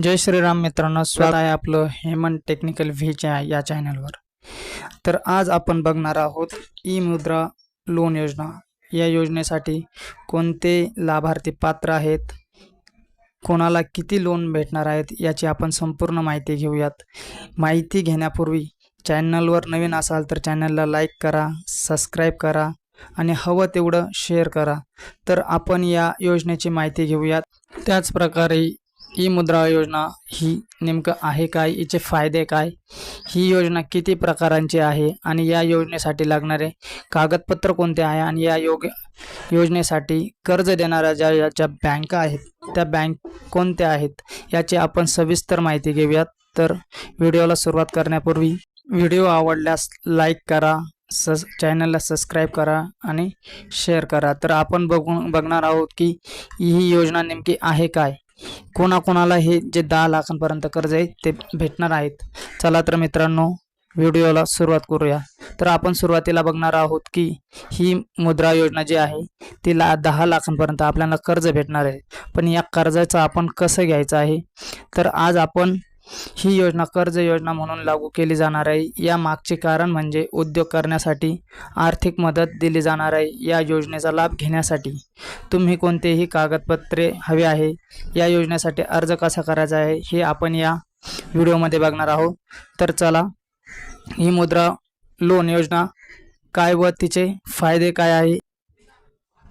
जय श्रीराम मित्रांनो स्वागत आहे आपलं हेमंत टेक्निकल व्हीच्या या चॅनलवर तर आज आपण बघणार आहोत ई मुद्रा लोन योजना. या योजनेसाठी कोणते लाभार्थी पात्र आहेत? कोणाला किती लोन भेटणार आहेत? याची आपण संपूर्ण माहिती घेऊयात. माहिती घेण्यापूर्वी चॅनलवर नवीन असाल तर चॅनलला लाईक करा सबस्क्राईब करा आणि हवं तेवढं शेअर करा. तर आपण या योजनेची माहिती घेऊयात. त्याचप्रकारे ई मुद्रा योजना ही नेमकं आहे काय? याचे फायदे काय? ही योजना किती प्रकारांची आहे आणि या योजनेसाठी लागणारे कागदपत्र कोणते आहे आणि या योग योजनेसाठी कर्ज देणाऱ्या ज्या ज्या बँका आहेत त्या बँक कोणत्या आहेत याची आपण सविस्तर माहिती घेऊयात. तर व्हिडिओला सुरुवात करण्यापूर्वी व्हिडिओ आवडल्यास लाईक करा सस चॅनलला सबस्क्राईब करा आणि शेअर करा. तर आपण बघून बघणार आहोत की ही योजना नेमकी आहे काय? कोणाकोणाला हे जे दहा लाखांपर्यंत कर्ज आहे ते भेटणार आहेत. चला तर मित्रांनो व्हिडिओला सुरुवात करूया. तर आपण सुरुवातीला बघणार आहोत की ही मुद्रा योजना जी आहे ती ला दहा लाखांपर्यंत आपल्याला कर्ज भेटणार आहे. पण या कर्जाचं आपण कसं घ्यायचं आहे? तर आज आपण ही योजना कर्ज योजना म्हणून लागू केली जाणार आहे. या मागचे कारण म्हणजे उद्योग करण्यासाठी आर्थिक मदत दिली जाणार आहे या योजनेचा लाभ घेण्यासाठी. तुम्ही कोणतेही कागदपत्रे हवे आहे या योजनेसाठी अर्ज कसा करायचा आहे हे आपण या व्हिडिओमध्ये बघणार आहोत. तर चला ही मुद्रा लोन योजना काय व तिचे फायदे काय आहे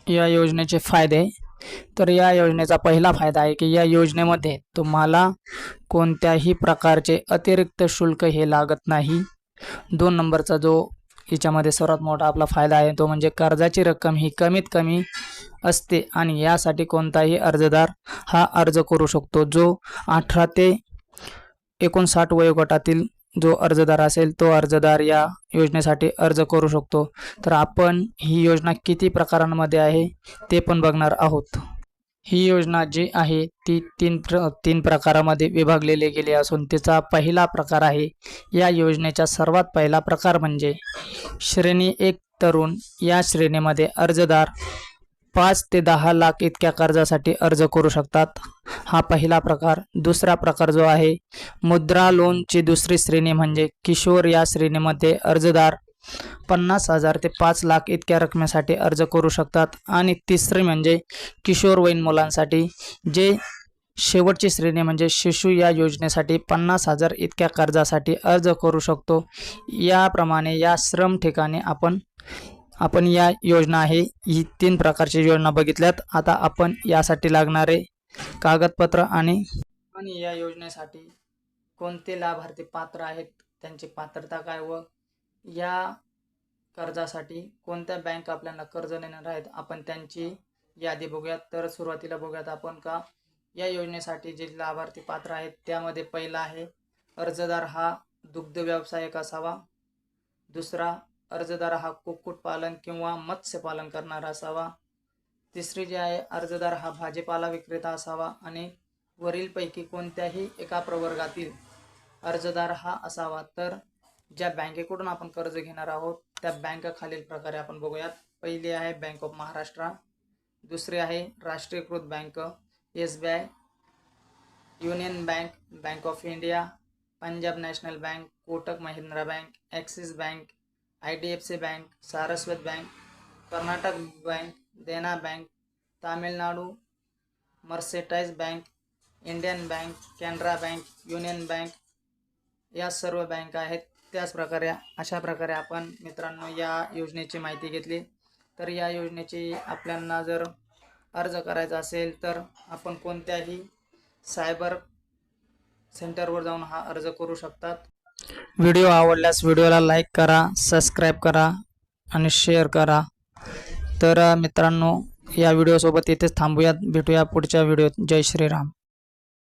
या योजनेचे फायदे तर या योजनेचा पहिला फायदा आहे की या योजनेमध्ये तुम्हाला कोणत्याही प्रकारचे अतिरिक्त शुल्क हे लागत नाही. दोन नंबरचा जो हिच्यामध्ये सर्वात मोठा आपला फायदा आहे तो म्हणजे कर्जाची रक्कम ही कमीत कमी असते आणि यासाठी कोणताही अर्जदार हा अर्ज करू शकतो जो अठरा ते एकोणसाठ वयोगटातील जो अर्जदार असेल तो अर्जदार या योजनेसाठी अर्ज करू शकतो. तर आपण ही योजना किती प्रकारांमध्ये आहे ते पण बघणार आहोत. ही योजना जी आहे ती तीन प्र तीन प्रकारामध्ये विभागलेली गेली असून तिचा पहिला प्रकार आहे या योजनेचा सर्वात पहिला प्रकार म्हणजे श्रेणी एक तरुण या श्रेणीमध्ये अर्जदार पाच ते दहा लाख इतक्या कर्जासाठी अर्ज करू शकतात. हा पहिला प्रकार दुसरा प्रकार जो आहे मुद्रा लोनची दुसरी श्रेणी म्हणजे किशोर या श्रेणीमध्ये अर्जदार पन्नास हजार ते पाच लाख इतक्या रकमेसाठी अर्ज करू शकतात. आणि तिसरी म्हणजे किशोरवयीन मुलांसाठी जे शेवटची श्रेणी म्हणजे शिशु या योजनेसाठी पन्नास हजार इतक्या कर्जासाठी अर्ज करू शकतो. याप्रमाणे या श्रम ठिकाणी आपण आपण या योजना आहे ही तीन प्रकारची योजना बघितल्यात. आता आपण यासाठी लागणारे कागदपत्र आणि आणि या योजनेसाठी कोणते लाभार्थी पात्र आहेत त्यांची पात्रता काय व या कर्जासाठी कोणत्या बँक आपल्याला कर्ज देणार आहेत आपण त्यांची यादी बघूयात. तर सुरुवातीला बघूयात आपण का? या योजनेसाठी जे लाभार्थी पात्र आहेत त्यामध्ये पहिला आहे अर्जदार हा दुग्ध व्यावसायिक असावा. दुसरा अर्जदार हा कुक्कुटपालन किंवा मत्स्यपालन करणारा असावा. तिसरी जी आहे अर्जदार हा भाजीपाला विक्रेता असावा आणि वरीलपैकी कोणत्याही एका प्रवर्गातील अर्जदार हा असावा. तर ज्या बँकेकडून आपण कर्ज घेणार आहोत त्या बँक खालील प्रकारे आपण बघूयात. पहिली आहे बँक ऑफ महाराष्ट्र दुसरी आहे राष्ट्रीयकृत bank S B I union bank bank of India Punjab national bank Kotak Mahindra bank Axis bank I D F C bank Saraswat bank Karnataka bank Dena bank Tamil Nadu mercantile bank Indian bank Canara bank union bank या सर्व बँका आहेत. त्याच प्रकारे अशा प्रकारे आपण मित्रांनो या योजनेची माहिती घेतली. तर या योजनेची आपल्यांना जर अर्ज करायचा असेल तर आपण कोणत्याही सायबर सेंटरवर जाऊन हा अर्ज करू शकतात. व्हिडिओ आवडल्यास व्हिडिओला लाईक करा सबस्क्राईब करा आणि शेअर करा. तर मित्रांनो या व्हिडिओसोबत इथेच थांबूयात. भेटूया पुढच्या व्हिडिओत. जय श्रीराम.